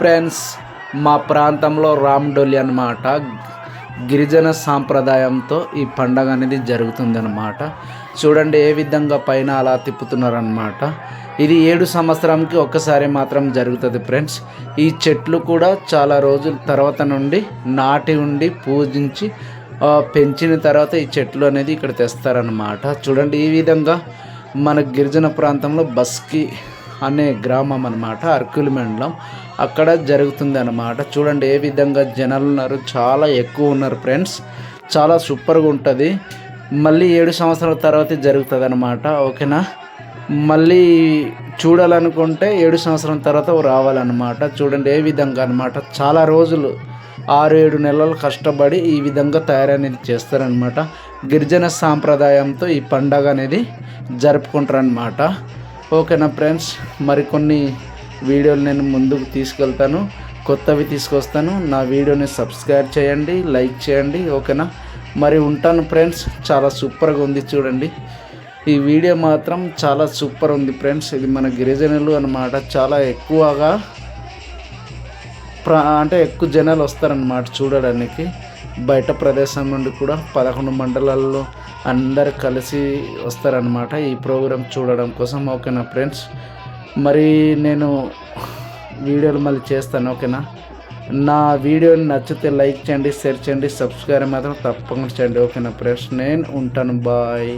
Friends మా ప్రాంతంలో రామ్డోలి అన్నమాట. గిరిజన సాంప్రదాయంతో ఈ పండగ అనేది జరుగుతుందన్నమాట. చూడండి ఏ విధంగా పైన అలా తిప్పుతున్నారనమాట ఇది ఏడు సంవత్సరంకి ఒక్కసారి మాత్రం జరుగుతుంది ఫ్రెండ్స్. ఈ చెట్లు కూడా చాలా రోజుల తర్వాత నుండి నాటి ఉండి పూజించి పెంచిన తర్వాత ఈ చెట్లు అనేది ఇక్కడ తెస్తారనమాట చూడండి ఈ విధంగా మన గిరిజన ప్రాంతంలో బస్కి అనే గ్రామం అనమాట అర్కులు మండలం. అక్కడ జరుగుతుంది అన్నమాట. చూడండి ఏ విధంగా జనాలు ఉన్నారు. చాలా ఎక్కువ ఉన్నారు ఫ్రెండ్స్. చాలా సూపర్గా ఉంటుంది. మళ్ళీ ఏడు సంవత్సరాల తర్వాత జరుగుతుంది అనమాట ఓకేనా? మళ్ళీ చూడాలనుకుంటే ఏడు సంవత్సరం తర్వాత రావాలన్నమాట. చూడండి ఏ విధంగా అనమాట చాలా రోజులు ఆరు ఏడు నెలలు కష్టపడి ఈ విధంగా తయారనేది చేస్తారనమాట గిరిజన సాంప్రదాయంతో ఈ పండగ అనేది జరుపుకుంటారనమాట ఓకేనా ఫ్రెండ్స్? మరికొన్ని వీడియోలు నేను ముందుకు తీసుకెళ్తాను కొత్తవి తీసుకొస్తాను. నా వీడియోని సబ్స్క్రైబ్ చేయండి లైక్ చేయండి ఓకేనా? మరి ఉంటాను ఫ్రెండ్స్ చాలా సూపర్గా ఉంది చూడండి. ఈ వీడియో మాత్రం చాలా సూపర్ ఉంది ఫ్రెండ్స్. ఇది మన గిరిజనులు అన్నమాట. చాలా ఎక్కువగా ప్రా అంటే ఎక్కువ జనాలు వస్తారనమాట చూడడానికి. బయట ప్రదేశం నుండి కూడా పదకొండు మండలాల్లో అందరు కలిసి వస్తారనమాట ఈ ప్రోగ్రాం చూడడం కోసం ఓకేనా ఫ్రెండ్స్? మరి నేను వీడియోలు మళ్ళీ చేస్తాను ఓకేనా? నా వీడియోని నచ్చితే లైక్ చేయండి షేర్ చేయండి సబ్స్క్రైబ్ మాత్రం తప్పకుండా చేయండి ఓకేనా? ఫ్రెండ్స్ నేను ఉంటాను బాయ్.